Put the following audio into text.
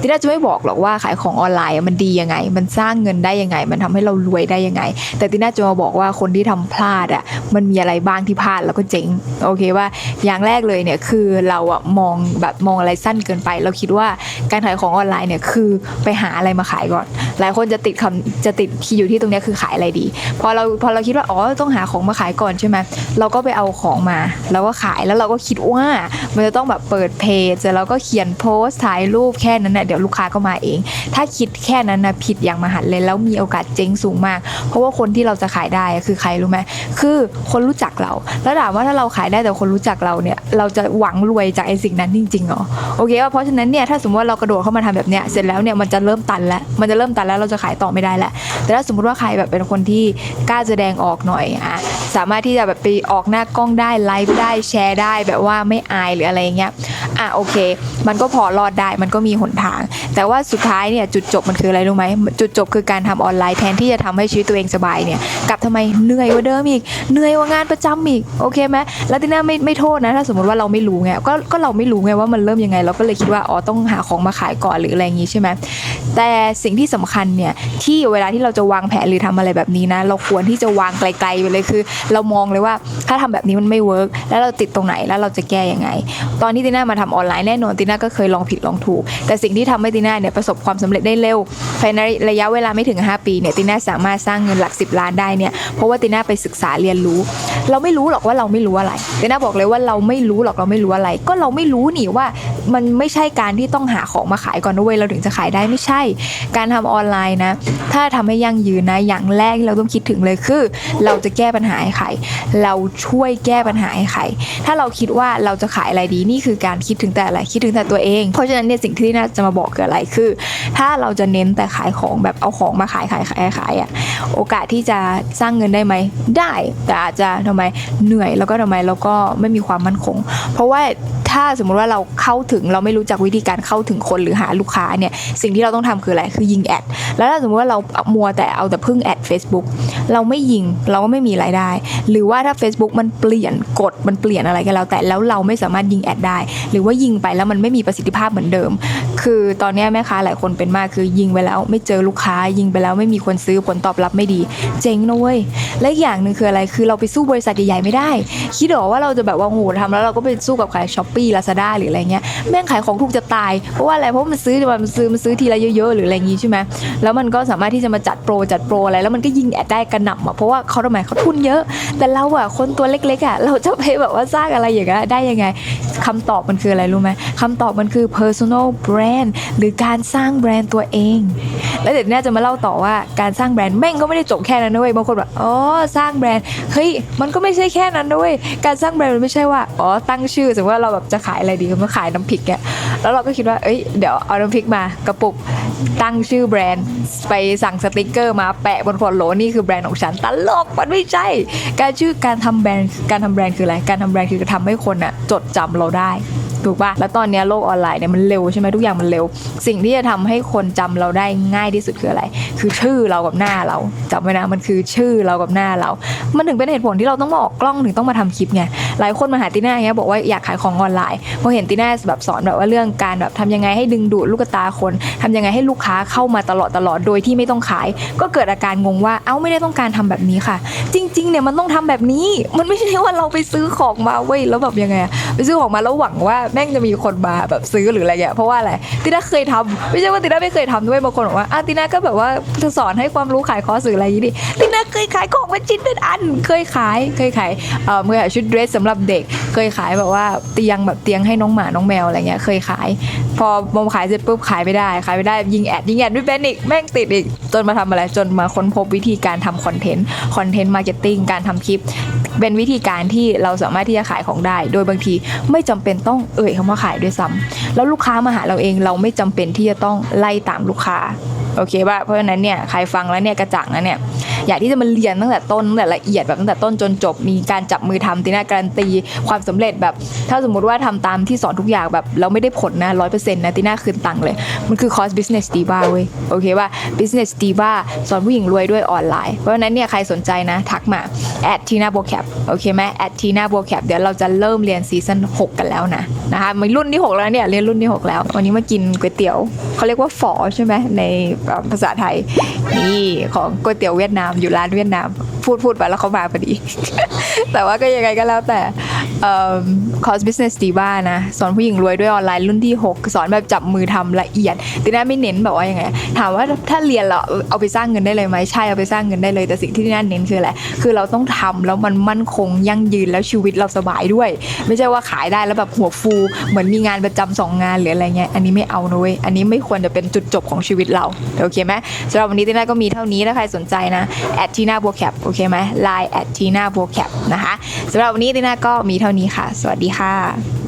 ที่น่าจะไม่บอกหรอกว่าขายของออนไลน์มันดียังไง มันสร้างเงินได้ยังไง มันทำให้เรารวยได้ยังไง แต่ที่น่าจะมาบอกว่าคนที่ทำพลาดอะ มันมีอะไรบ้างที่พลาดแล้วก็เจ๊ง โอเคว่า อย่างแรกเลยเนี่ยคือเราอะมองแบบมองอะไรสั้นเกินไป เราคิดว่าการขายของออนไลน์เนี่ยคือไปหาอะไรมาขายก่อน หลายคนจะติดคำจะติดที่อยู่ที่ตรงนี้คือขายอะไรดีพอเราพอเราคิดว่าอ๋อต้องหาของมาขายก่อนใช่ไหมเราก็ไปเอาของมาแล้วก็ขายแล้วเราก็คิดว่ามันจะต้องแบบเปิดเพจแล้วก็เขียนโพสต์ถ่ายรูปแค่นั้นนะเดี๋ยวลูกค้าก็มาเอง ถ้าคิดแค่นั้นนะผิดอย่างมหันเลยแล้วมีโอกาสเจ๊งสูงมาก เพราะว่าคนที่เราจะขายได้คือใครรู้ไหมคือคนรู้จักเรา แล้วถามว่าถ้าเราขายได้แต่คนรู้จักเราเนี่ย เราจะหวังรวยจากไอ้สิ่งนั้นจริงๆเหรอโอเคว่าเพราะฉะนั้นเนี่ยถ้าสมมติว่าเรากระโดดเข้ามาทำแบบเนี้ยเสร็จแล้วเนี่ยมันจะเริ่มตันแล้วมันจะเริ่มตันแล้วเราจะขายต่อไม่ได้แหละ แต่ถ้าสมมติว่าใครแบบเป็นคนที่กล้าแสดงออกหน่อยอะ สามารถที่จะแบบไปออกหน้ากล้องได้ไลฟ์ได้แชร์ได้แบบว่าไม่อายหรืออะไรเงี้ยอะโอเค มันก็พอรอดได้มันก็มีหนทาง แต่ว่าสุดท้ายเนี่ยจุดจบมันคืออะไรรู้ไหมจุดจบคือการทำออนไลน์แทนที่จะทำให้ชีวิตตัวเองสบายเนี่ยกลับทำไมเหนื่อยกว่าเดิมอีกเหนื่อยกว่างานประจำอีกโอเคไหมแล้วทีน่าไม่ไม่โทษนะถ้าสมมติว่าเราไม่รู้ไงก็ก็เราไม่รู้ไงว่ามันเริ่มยังไง เราก็เลยคิดว่าอ๋อต้องหาของมาขายก่อนหรืออะไรอย่างงี้ใช่ไหมแต่สิ่งที่สำคัญเนี่ยที่เวลาที่เราจะวางแผนหรือทำอะไรแบบนี้นะ เราควรที่จะวางไกลๆไปเลยคือเรามองเลยว่าถ้าทำแบบนี้มันไม่เวิร์กแล้วเราติดตรงไหนแล้วเราจะแก้ยังไง ตอนที่ตีน่ามาทำออนไลน์แน่นอนตีน่าก็เคยลองผิดลองถูก แต่สิ่งที่ทำให้ตีน่าเนี่ยประสบความสำเร็จได้เร็วภายในระยะเวลาไม่ถึง 5 ปีเนี่ยตีน่าสามารถสร้างเงินหลัก 10 ล้านได้เนี่ยเพราะว่าตีน่าไปศึกษาเรียนรู้ เราไม่รู้หรอกว่าเราไม่รู้อะไรตีน่าบอกเลยว่าเราไม่รู้หรอกเราไม่รู้อะไร ก็เราไม่รู้นี่ว่า มันไม่ใช่การที่ต้องหาของมาขายก่อนด้วยเราถึงจะขายได้ไม่ใช่ การทำออนไลน์นะ ถ้าทำให้ยั่งยืนนะอย่างแรกเราต้องคิดถึงเลยคือ เราจะแก้ปัญหาให้ใครเราช่วยแก้ปัญหาให้ใครถ้าเราคิดว่าเราจะขายอะไรดีนี่คือการคิดถึงแต่อะไรคิดถึงแต่ตัวเอง เพราะฉะนั้นเนี่ยสิ่งที่น่าจะมาบอกคืออะไรคือ ถ้าเราจะเน้นแต่ขายของแบบเอาของมาขายขายขายขายอะโอกาสที่จะสร้างเงินได้ไหมได้ แต่อาจจะทำไมเหนื่อยแล้วก็ทำไมแล้วก็ไม่มีความมั่นคง เพราะว่าถ้าสมมุติว่าเราเข้าถึงเราไม่รู้จักวิธีการเข้าถึงคนหรือหาลูกค้าเนี่ยสิ่งที่เราต้องทำคืออะไรคือยิงแอดแล้วถ้าสมมติว่าเรามัวแต่เอาแต่พึ่งแอด Facebook เราไม่ยิงเราก็ไม่มีรายได้ หรือว่าถ้า Facebook มันเปลี่ยนกฎมันเปลี่ยนอะไรก็แล้วแต่แล้วเราไม่สามารถยิงแอดได้ หรือว่ายิงไปแล้วมันไม่มีประสิทธิภาพเหมือนเดิม คือตอนนี้แม่ค้าหลายคนเป็นมากคือยิงไปแล้วไม่เจอลูกค้า ยิงไปแล้วไม่มีคนซื้อผลตอบรับไม่ดี เจ๊งนะเว้ยและอีกอย่างหนึ่งคืออะไรคือเราไปสู้บริษัทใหญ่ๆไม่ได้ คิดหรอว่าเราจะแบบว่าโหทำแล้วเราก็ไปสู้กับขายช้อปปี้ลาซาด้าหรืออะไรเงี้ยแม่งขายของถูกจะตาย เพราะว่าอะไรเพราะมันซื้อมันซื้อมันซื้อทีละเยอะๆหรืออะไรอย่างงี้ใช่ไหมแล้วมันก็สามารถที่จะมาจัดโปรจัดโปรอะไรแล้วมันก็ยิงแอดได้กระหน่ำอะเพราะว่าเขาทำไมเขาทุนเยอะ แต่เราอะคนตัวเล็กๆอะเราจะไปแบบว่าสร้างอะไรอย่างเงี้ยได้ยังไงคำตอบมันคืออะไรรู้ไหมคำตอบมันคือ personal brand หรือการสร้างแบรนด์ตัวเอง แล้วเดี๋ยวเนี่ยจะมาเล่าต่อว่าการสร้างแบรนด์แม่งก็ไม่ได้จบแค่นั้นนะเว้ยบางคนแบบอ๋อสร้างแบรนด์เฮ้ยมันก็ไม่ใช่แค่นั้นนะเว้ยการสร้างแบรนด์มันไม่ใช่ว่าอ๋อตั้งชื่อสมมติว่าเราแบบจะขายอะไรดีก็มาขายน้ำพริกเนี่ยแล้วเราก็คิดว่าเอ้ยเดี๋ยวเอาน้ำพริกมากระปุกตั้งชื่อแบรนด์ไปสั่งสติกเกอร์มาแปะบนขวดโหลนี่คือแบรนด์ของฉันตลกมันไม่ใช่ การชื่อการทำแบรนด์การทำแบรนด์คืออะไรการทำแบรนด์คือทำให้คนอะจดจำเราได้ ถูกปะแล้วตอนนี้โลกออนไลน์เนี่ยมันเร็วใช่ไหมทุกอย่างมันเร็ว สิ่งที่จะทำให้คนจำเราได้ง่ายที่สุดคืออะไร คือชื่อเรากับหน้าเราจำไว้นะมันคือชื่อเรากับหน้าเรา มันถึงเป็นเหตุผลที่เราต้องมาออกกล้องถึงต้องมาทำคลิปไงหลายคนมาหาตีน่าเงี้ยบอกว่าอยากขายของออนไลน์พอเห็นตีน่าแบบสอนแบบว่าเรื่องการแบบทำยังไงให้ดึงดูดลูกตาคนทำยังไงให้ลูกค้าเข้ามาตลอดตลอดโดยที่ไม่ต้องขาย ก็เกิดอาการงงว่าเอ้าไม่ได้ต้องการทำแบบนี้ค่ะ จริง ๆ เนี่ยมันต้องทำแบบนี้ มันไม่ใช่ว่าเราไปซื้อของมาเว้ยแล้วแบบยังไงไปซื้อของมาแล้วหวังว่าแม่งจะมีคนมาแบบซื้อหรืออะไรเงี้ยเพราะว่าอะไรติน่าเคยทำไม่ใช่ว่าติน่าไม่เคยทำด้วยบางคนบอกว่าอะติน่าก็แบบว่าสอนให้ความรู้ขายคอร์สหรืออะไรอย่างงี้ติน่าเคยขายของเป็นชิ้นเป็นอัน เคยขายเคยขายเอ่อเมื่อชุดเดรสสำหรับเด็กเคยขายแบบว่าเตียงแบบเตียงให้น้องหมาน้องแมวอะไรเงี้ยเคยขาย พอมอมขายเสร็จปุ๊บขายไม่ได้ขายไม่ได้ยิงแอดยิงแอดไม่เป็นอีกแม่งติดอีกจนมาทำอะไรจนมาค้นพบวิธีการทำคอนเทนต์คอนเทนต์มาร์เก็ตติ้งการทำคลิป เป็นวิธีการที่เราสามารถที่จะขายของได้ โดยบางทีไม่จำเป็นต้องเอ่ยคำว่าขายด้วยซ้ำแล้วลูกค้ามาหาเราเองเราไม่จำเป็นที่จะต้องไล่ตามลูกค้าโอเคป่ะเพราะฉะนั้นเนี่ยใครฟังแล้วเนี่ยกระจ่างแล้วเนี่ย อยากที่จะมาเรียนตั้งแต่ต้นตั้งแต่ละเอียดแบบตั้งแต่ต้นจนจบ มีการจับมือทำติน่าการันตีความสำเร็จแบบ ถ้าสมมุติว่าทำตามที่สอนทุกอย่างแบบเราไม่ได้ผลนะร้อยเปอร์เซ็นต์นะติน่าคืนตังค์เลย มันคือคอร์ส business diva เว้ยโอเคว่า business diva สอนผู้หญิงรวยด้วยออนไลน์ เพราะฉะนั้นเนี่ยใครสนใจนะทักมา at tina b o c a p โอเคไหม at tina b o c a p เดี๋ยวเราจะเริ่มเรียนซีซั่น6 กันแล้วนะนะคะมีรุ่นที่ 6 แล้วเนี่ยเรียนรุ่นที่ 6 แล้ว วันนี้มากินก๋วยเตี๋ยวเขาเรียกว่าฝอใช่ไหมในภาษาไทยนี่ของก๋วยเตี๋ยวเวียดนามอยู่ร้านเวียดนาม พูดพูดไปแล้วเขามาพอดี แต่ว่าก็ยังไงก็แล้วแต่ คอร์ส business diva นะ สอนผู้หญิงรวยด้วยออนไลน์รุ่นที่ 6 สอนแบบจับมือทำละเอียดติน่าไม่เน้นแบบว่ายังไง ถามว่าถ้าเรียนเราเอาไปสร้างเงินได้เลยไหมใช่เอาไปสร้างเงินได้เลยแต่สิ่งที่ติน่าเน้นคืออะไรคือเราต้องทำแล้วมันมั่นคงยั่งยืนแล้วชีวิตเราสบายด้วย ไม่ใช่ว่าขายได้แล้วแบบหัวฟูเหมือนมีงานประจำสองงานหรืออะไรเงี้ยอันนี้ไม่เอานะเว้ยอันนี้ไม่ควรจะเป็นจุดจบของชีวิตเราโอเคไหมสำหรับวันนี้ติน่าก็มีเท่านี้ถ้าใครสนใจนะแอดทีน่าบัวแคปโอเคไหมไลน์แอดทีน่าบัวแคปนะคะสำหรับวันนี้ติน่าก็มีเท่านี้ค่ะ สวัสดีค่ะ